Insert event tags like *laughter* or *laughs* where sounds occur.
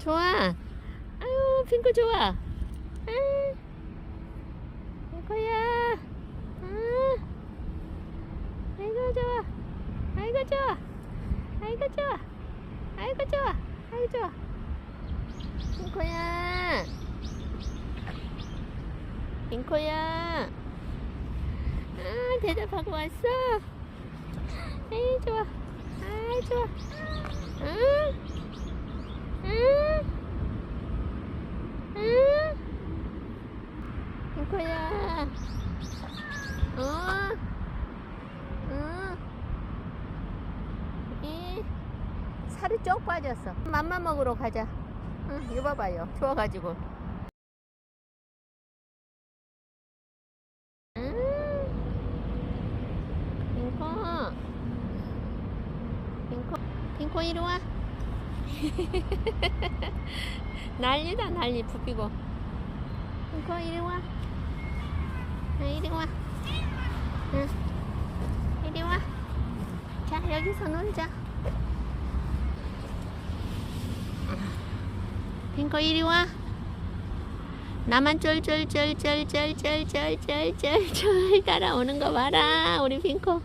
좋아. 아유, 핑크 좋아. 아, 핑크야. 아, 아이고 좋아. 아이고 좋아. 아이고 좋아. 아이고 좋아. 아이고 좋아. 핑크야. 핑크야. 아, 대답하고 왔어. 아이 좋아. 아이 좋아. 응? 응? 응? 핑크야. 어? 응? 이 살이 쪽 빠졌어. 맘마 먹으러 가자. 응, 이거 봐봐요. 추워가지고. 핑크. 핑크 이리 와. *laughs* 난리다 난리 부비고. 핑크 이리 와. 아, 이리 와. 응. 이리 와. 자 여기서 놀자. 핑크 이리 와. 나만 쫄쫄쫄쫄쫄쫄쫄쫄쫄쫄 *laughs* 따라오는 거 봐라 우리 핑크.